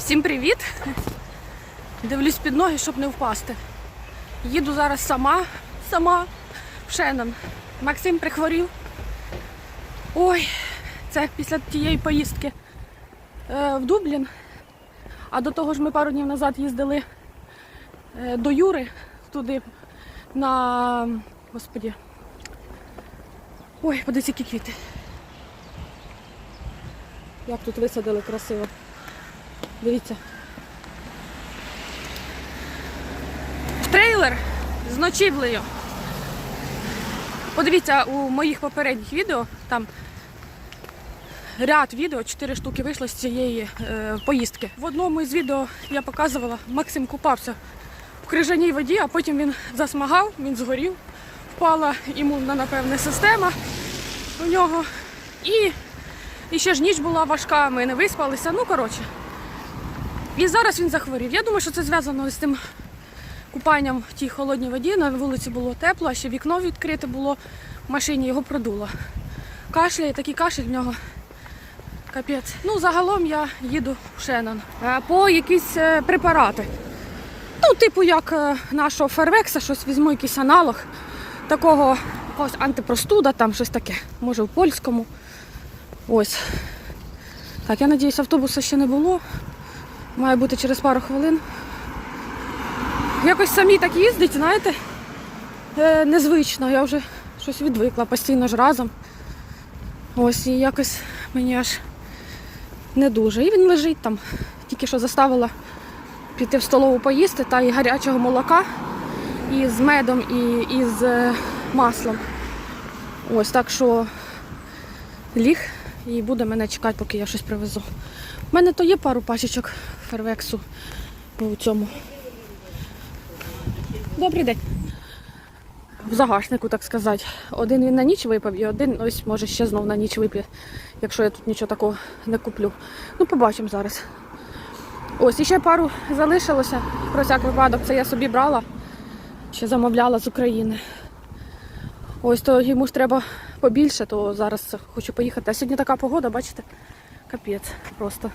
Всім привіт! Дивлюсь під ноги, щоб не впасти. Їду зараз сама, сама в Шеннон. Максим прихворів. Ой, це після тієї поїздки е, в Дублін. А до того ж ми пару днів назад їздили е, до Юри туди на. Господі. Ой, подивіться, які квіти. Як тут висадили красиво. Дивіться. Трейлер з ночівлею. Подивіться у моїх попередніх відео, там ряд відео, 4 штуки вийшло з цієї е, поїздки. В одному із відео я показувала, Максим купався в крижаній воді, а потім він засмагав, він згорів, впала імунна, напевне, система у нього. І, і ще ж ніч була важка, ми не виспалися. Ну, коротше. І зараз він захворів. Я думаю, що це зв'язано з тим купанням в тій холодній воді. На вулиці було тепло, а ще вікно відкрите було в машині, його продуло. Кашляє, такий кашель в нього. Капець. Ну, загалом я їду в Шеннон. Е, По якісь е, препарати. Ну, типу, як е, нашого Фервекса, щось візьму, якийсь аналог такого якогось антипростуда, там щось таке. Може в польському. Ось. Так, я надіюсь, автобуса ще не було. Має бути через пару хвилин. Якось самі так їздить, знаєте, е, незвично. Я вже щось відвикла постійно ж разом. Ось і якось мені аж не дуже. І він лежить там. Тільки що заставила піти в столову поїсти та і гарячого молока і з медом, і, і з е, маслом. Ось так що ліг і буде мене чекати, поки я щось привезу. У мене то є пару пачечок фервексу у цьому. Добрий день. В загашнику, так сказати. Один він на ніч випав і один ось може ще знов на ніч вип'є, якщо я тут нічого такого не куплю. Ну, побачимо зараз. Ось, і ще пару залишилося. Про всяк випадок, це я собі брала, ще замовляла з України. Ось то йому ж треба побільше, то зараз хочу поїхати. А сьогодні така погода, бачите, капець просто.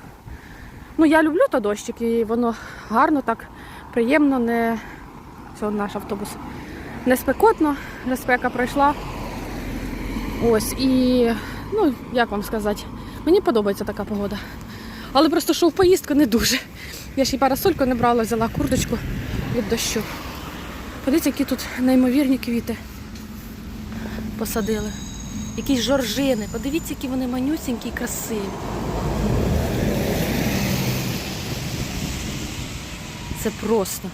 Ну, я люблю то дощик, і воно гарно, так приємно, не це наш автобус. Не спекотно, вже спека пройшла. Ось і, ну, як вам сказати, мені подобається така погода. Але просто що в поїздку не дуже. Я ще й парасольку не брала, взяла курточку від дощу. Подивіться, які тут неймовірні квіти посадили. Якісь жоржини. Подивіться, які вони манюсінькі і красиві. Це просто.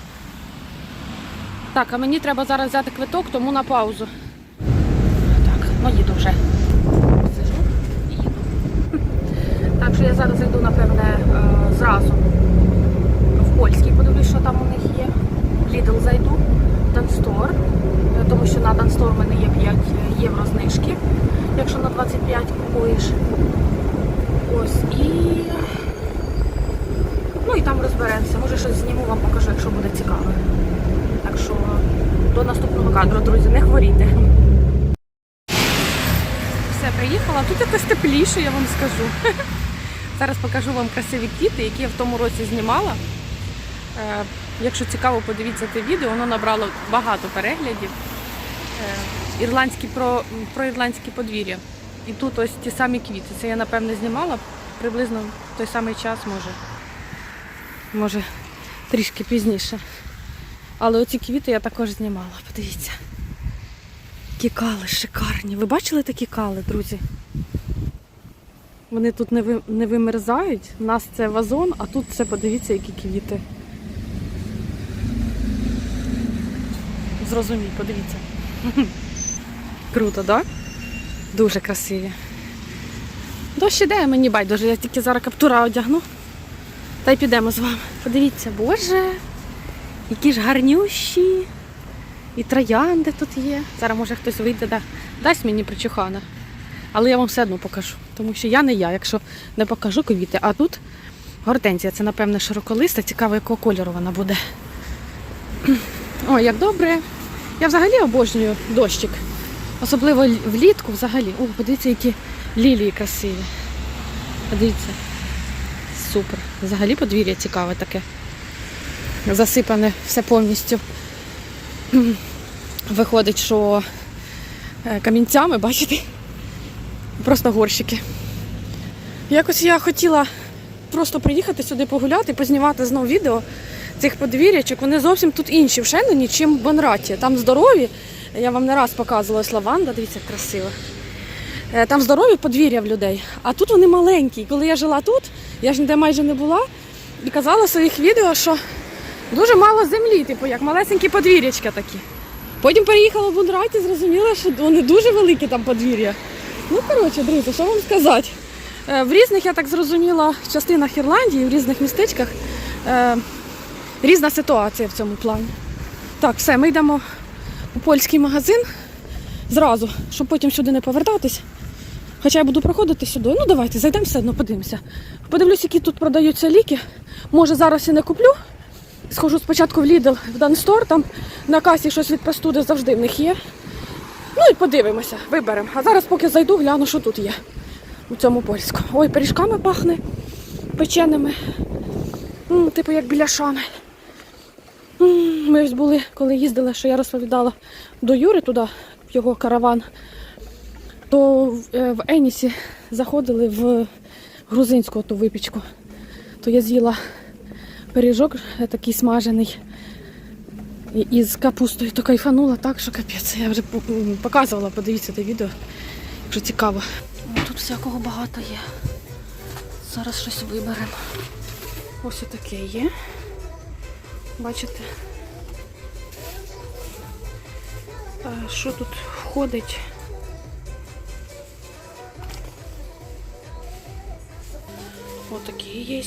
Так, а мені треба зараз взяти квиток, тому на паузу. Так, ну їду вже. Сижу і їду. Так що я зараз йду, напевне, е, зразу в польський, подивлюсь, що там у них є. Лідл зайду, Данстор, е, тому що на Данстор в мене є 5 євро знижки, якщо на 25 купуєш. Ось і. Ну і там розберемося. Може щось зніму, вам покажу, якщо буде цікаво. Так що до наступного кадру, друзі, не хворійте. Все, приїхала. Тут тепліше, я вам скажу. Зараз покажу вам красиві квіти, які я в тому році знімала. Е, Якщо цікаво, подивіться те відео, воно набрало багато переглядів. Е, Ірландські про, про ірландські подвір'я. І тут ось ті самі квіти. Це я напевне знімала приблизно в той самий час, може. Може, трішки пізніше. Але оці квіти я також знімала. Подивіться. Які кали шикарні. Ви бачили такі кали, друзі? Вони тут не, ви, не вимерзають. У нас це вазон, а тут це подивіться, які квіти. Зрозумій, подивіться. Круто, так? Да? Дуже красиві. Дощ іде, мені байдуже, я тільки зараз каптура одягну. Та й підемо з вами. Подивіться, боже, які ж гарнющі. І троянди тут є. Зараз може хтось вийде, да, дасть мені причухана. Але я вам все одно покажу. Тому що я не я, якщо не покажу квіти. А тут гортензія, це, напевне, широколиста, цікаво, якого кольору вона буде. Ой, як добре. Я взагалі обожнюю дощик. Особливо влітку взагалі. О, подивіться, які лілії красиві. Подивіться. супер. Взагалі подвір'я цікаве таке. Засипане все повністю. Виходить, що е, камінцями, бачите? Просто горщики. Якось я хотіла просто приїхати сюди погуляти, познімати знову відео цих подвір'ячок. Вони зовсім тут інші в Шенлені, чим в Бонраті. Там здорові. Я вам не раз показувала лаванда, дивіться, як красиво. Е, Там здорові подвір'я в людей, а тут вони маленькі. Коли я жила тут, я ж ніде майже не була, і казала в своїх відео, що дуже мало землі, типу, як малесенькі подвір'ячка такі. Потім переїхала в Бунраті, зрозуміла, що вони дуже великі там подвір'я. Ну, коротше, друзі, що вам сказати? Е, В різних, я так зрозуміла, частинах Ірландії, в різних містечках е, різна ситуація в цьому плані. Так, все, ми йдемо у польський магазин зразу, щоб потім сюди не повертатись. Хоча я буду проходити сюди. Ну давайте, зайдемо все одно, подивимося. Подивлюсь, які тут продаються ліки. Може зараз і не куплю. Схожу спочатку в Lidl, в Данстор, там на касі щось від простуди завжди в них є. Ну і подивимося, виберемо. А зараз поки зайду, гляну, що тут є у цьому польську. Ой, пиріжками пахне печеними. М, типу як біляшами. М, Ми ось були, коли їздили, що я розповідала до Юри туди, в його караван, то в- е, Енісі заходили в грузинську ту випічку. То я з'їла пиріжок е, такий смажений із капустою, то кайфанула так, що капець. Я вже показувала, подивіться те відео, якщо цікаво. Тут всякого багато є. Зараз щось виберемо. Ось таке є. Бачите? Що тут входить? Отакі є.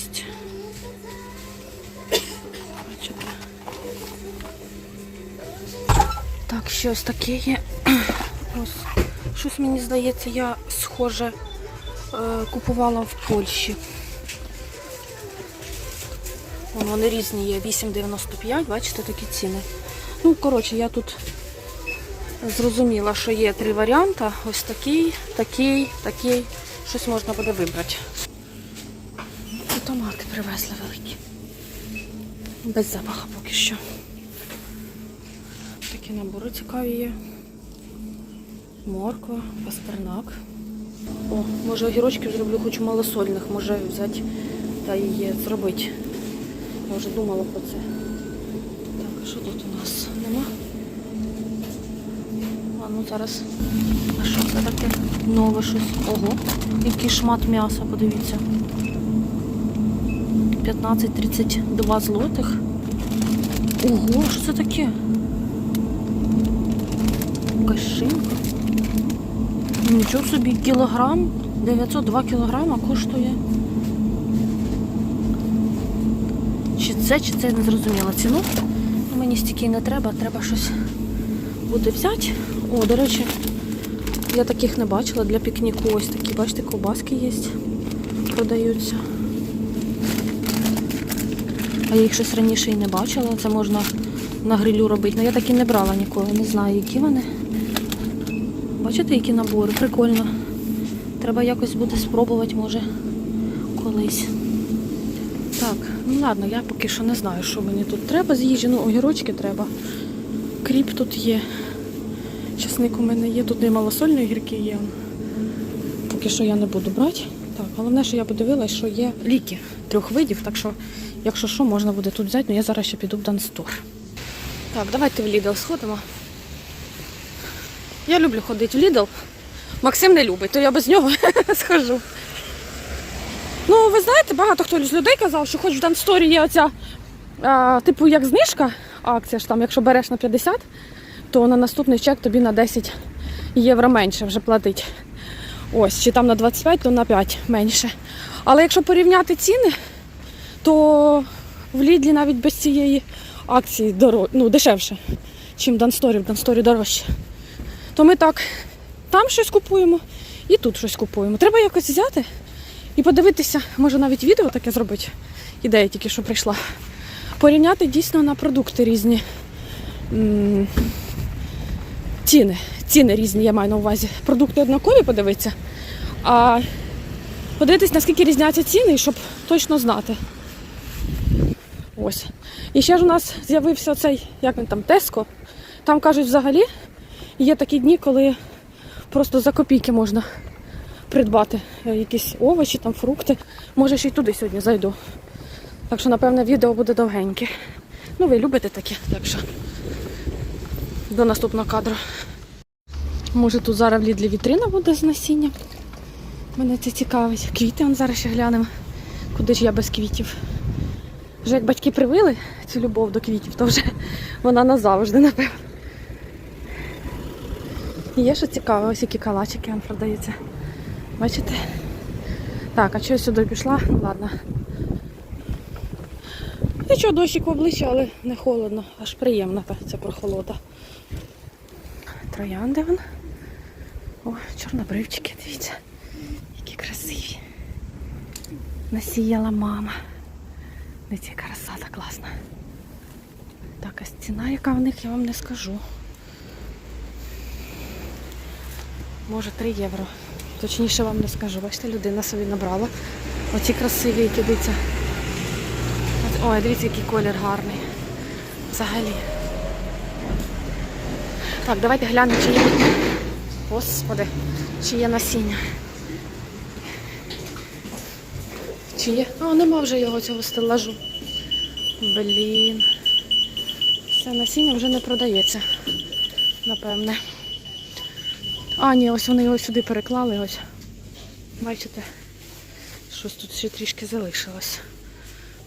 Так, щось таке є. Ось. Щось мені здається, я схоже е, купувала в Польщі. Вон Вони різні є. 8,95, бачите, такі ціни. Ну, коротше, я тут зрозуміла, що є три варіанти. Ось такий, такий, такий. Щось можна буде вибрати. І томати привезли великі. Без запаху поки що. Такі набори цікаві є. Морква, пастернак. О, може огірочків зроблю, хочу малосольних, може взяти та її зробити. Я вже думала про це. Так, а що тут у нас? Нема? А ну зараз. А що це таке? Нове щось. Ого, який шмат м'яса, подивіться. 15-32 злотих. Ого, що це таке? Шинка. Нічого собі, кілограм, 902 кілограма коштує. Чи це, чи це я не зрозуміла ціну. Ну, Мені стільки не треба, треба щось буде взяти. О, до речі, я таких не бачила для пікніку. Ось такі, бачите, ковбаски є, продаються. А я їх щось раніше і не бачила. Це можна на грилю робити. Ну я так і не брала ніколи, не знаю, які вони. Бачите, які набори? Прикольно. Треба якось буде спробувати, може, колись. Так, ну ладно, я поки що не знаю, що мені тут треба з їжі. Ну, огірочки треба. Кріп тут є. Часник у мене є, тут і малосольні огірки є. Поки що я не буду брати. Так, головне, що я подивилась, що є ліки трьох видів, так що, якщо що, можна буде тут взяти, але я зараз ще піду в Данстор. Так, давайте в Lidl сходимо. Я люблю ходити в Lidl. Максим не любить, то я без нього схожу. Ну, ви знаєте, багато хто з людей казав, що хоч в Дансторі є оця, а, типу, як знижка, акція ж там, якщо береш на 50, то на наступний чек тобі на 10 євро менше вже платить. Ось, чи там на 25, то на 5 менше. Але якщо порівняти ціни, то в Лідлі навіть без цієї акції доро... ну, дешевше, ніж в Дансторі, в Дансторі дорожче. То ми так там щось купуємо і тут щось купуємо. Треба якось взяти і подивитися, може навіть відео таке зробити. Ідея тільки що прийшла. Порівняти дійсно на продукти різні. Ціни. Ціни різні, я маю на увазі. Продукти однакові подивитися. А подивитись, наскільки різняться ціни, щоб точно знати. Ось. І ще ж у нас з'явився цей, як він там, Теско. Там кажуть, взагалі є такі дні, коли просто за копійки можна придбати е, якісь овочі, там, фрукти. Може, ще й туди сьогодні зайду. Так що, напевне, відео буде довгеньке. Ну, ви любите таке, так що до наступного кадру. Може тут зараз в Лідлі вітрина буде з насіння. Мене це цікавить. Квіти он зараз ще глянемо. Куди ж я без квітів? Вже як батьки привили цю любов до квітів, то вже вона назавжди, напевно. І Є що цікаве, ось які калачики вам продаються. Бачите? Так, а що я сюди пішла? Ну ладно. Нічого, дощик в обличчя, але не холодно, аж приємно ця прохолода. Троянди вон. О, чорнобривчики, дивіться. Які красиві. Насіяла мама. Дивіться, яка розсада класна. Так, а ціна, яка в них, я вам не скажу. Може 3 євро. Точніше вам не скажу. Бачите, людина собі набрала. Оці красиві, які дивіться. Ой, дивіться, який колір гарний. Взагалі. Так, давайте глянемо, чи є. Господи, чи є насіння. Чи є? А, нема вже його цього стелажу. Блін. Це насіння вже не продається. Напевне. А, ні, ось вони його сюди переклали. Ось. Бачите? Щось тут ще трішки залишилось.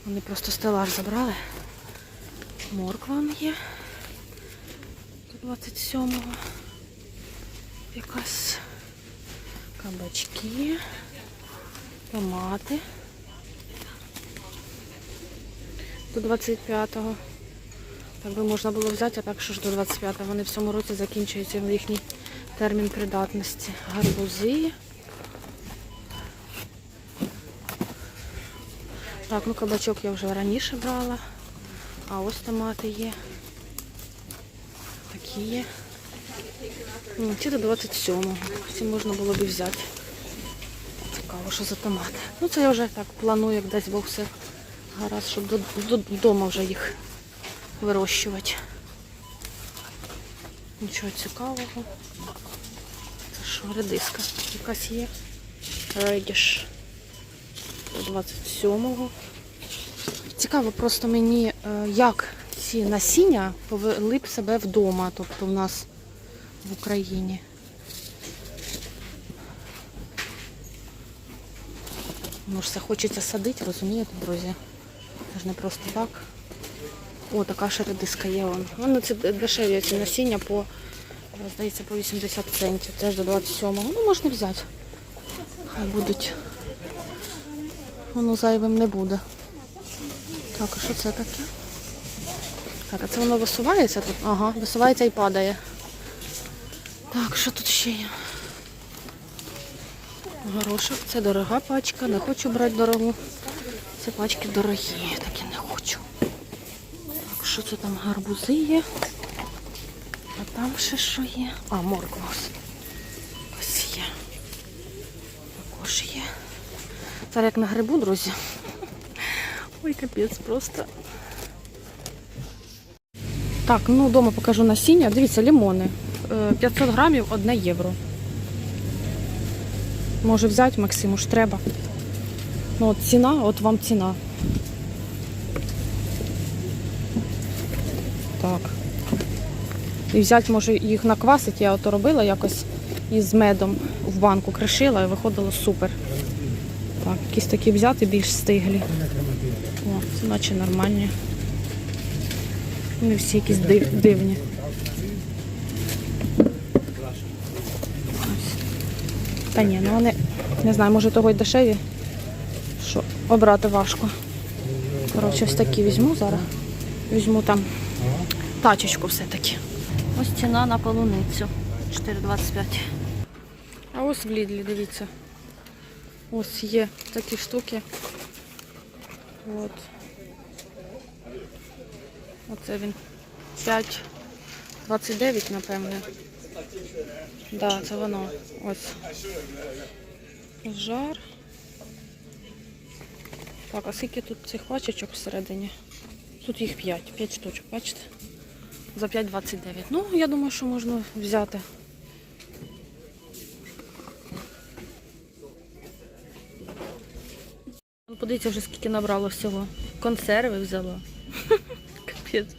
Вони просто стелаж забрали. Морква є. До 27-го. Якась кабачки, томати. До 25-го. Так би можна було взяти, а так що ж до 25-го. Вони в цьому році закінчуються в їхній термін придатності. Гарбузи. Так, ну кабачок я вже раніше брала. А ось томати є. Такі є. Ці до 27-го. Ці можна було б взяти. Цікаво, що за томати. Ну це я вже так планую, як десь Бог все гаразд, щоб до, до, вдома вже їх вирощувати. Нічого цікавого. Що, редиска якась є. Редіш. До 27-го. Цікаво просто мені, е, як ці насіння повели б себе вдома, тобто в нас в Україні. Ну ж це хочеться садити, розумієте, друзі? Це ж не просто так. О, така ще редиска є. Вон. Вони це дешеві ці насіння по, здається, по 80 центів. Теж до 27-го. Ну, можна взяти. Хай будуть. Воно зайвим не буде. Так, а що це таке? Так, а це воно висувається тут? Ага, висувається і падає. Так, що тут ще є? Горошок, це дорога пачка, не хочу брати дорогу. Це пачки дорогі, такі не хочу. Так, що це там гарбузи є? А там ще що є? А, морква. ось. Є. Також є. Зараз як на грибу, друзі. Ой, капець просто. Так, ну вдома покажу насіння. Дивіться, лімони. Е, 500 грамів 1 євро. Може взяти, Максиму ж треба. Ну от ціна, от вам ціна. Так. І взяти, може, їх наквасити. Я ото робила якось із медом в банку кришила і виходило супер. Так, якісь такі взяти більш стиглі. О, це наче нормальні. Вони всі якісь див, дивні. Та ні, ну вони, не знаю, може того й дешеві, що обрати важко. Коротше, ось такі візьму зараз. Візьму там тачечку все-таки. Ось ціна на полуницю. 4,25. А ось в Лідлі, дивіться. Ось є такі штуки. От. Оце він 5,29, напевне. Да, це воно. Ось. Жар. Так, а скільки тут цих пачечок всередині? Тут їх 5, 5 штучок, бачите? За 5,29. Ну, я думаю, що можна взяти. Ну, Подивіться вже скільки набрало всього. Консерви взяла. Капець.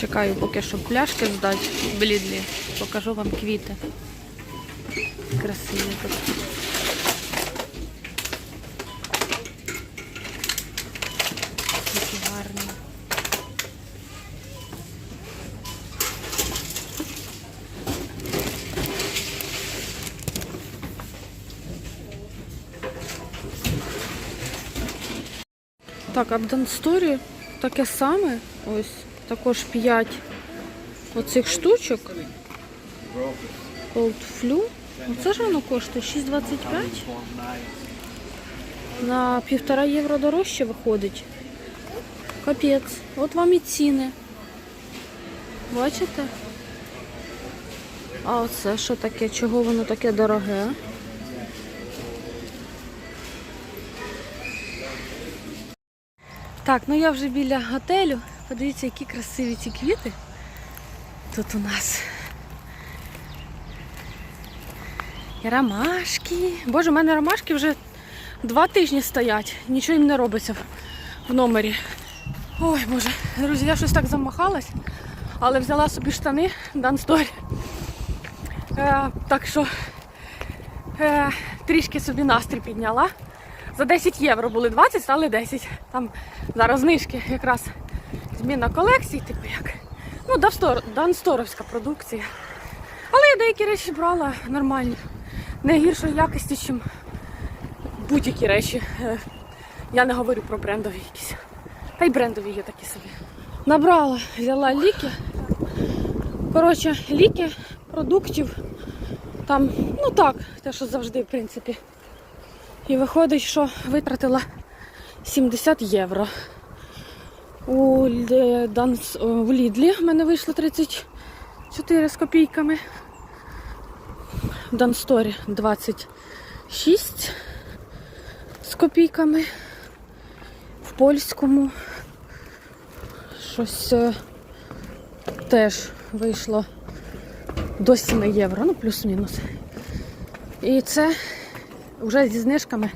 Чекаю, поки щоб пляшки здати в Лідлі. Покажу вам квіти. Красиві тут. Які гарні. Так, Story таке саме. Ось також 5 оцих штучок. Cold Flu. Оце ж воно коштує 6,25. На півтора євро дорожче виходить. Капець. От вам і ціни. Бачите? А оце що таке? Чого воно таке дороге? Так, ну я вже біля готелю. Подивіться, які красиві ці квіти тут у нас. І ромашки. Боже, у мене ромашки вже два тижні стоять. Нічого їм не робиться в- номері. Ой, Боже, друзі, я щось так замахалась, але взяла собі штани Дансторі. Е, так що е, трішки собі настрій підняла. За 10 євро були 20, стали 10. Там зараз знижки якраз зміна колекцій, типу як. Ну, Давстор, Дансторовська продукція. Але я деякі речі брала нормальні, не гіршої якості, ніж будь-які речі. Е, Я не говорю про брендові якісь. Та й брендові є такі собі. Набрала, взяла ліки. Коротше, ліки, продуктів. Там, ну так, те, що завжди, в принципі. І виходить, що витратила 70 євро. У, Данс, о, у Лідлі в мене вийшло 34 з копійками. В Дансторі 26 з копійками. В польському щось е, теж вийшло до 7 євро, ну плюс-мінус. І це вже зі знижками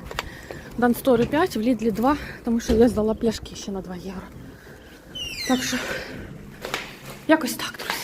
Данстори 5, в Лідлі 2, тому що я здала пляшки ще на 2 євро. Так що, якось так, друзі.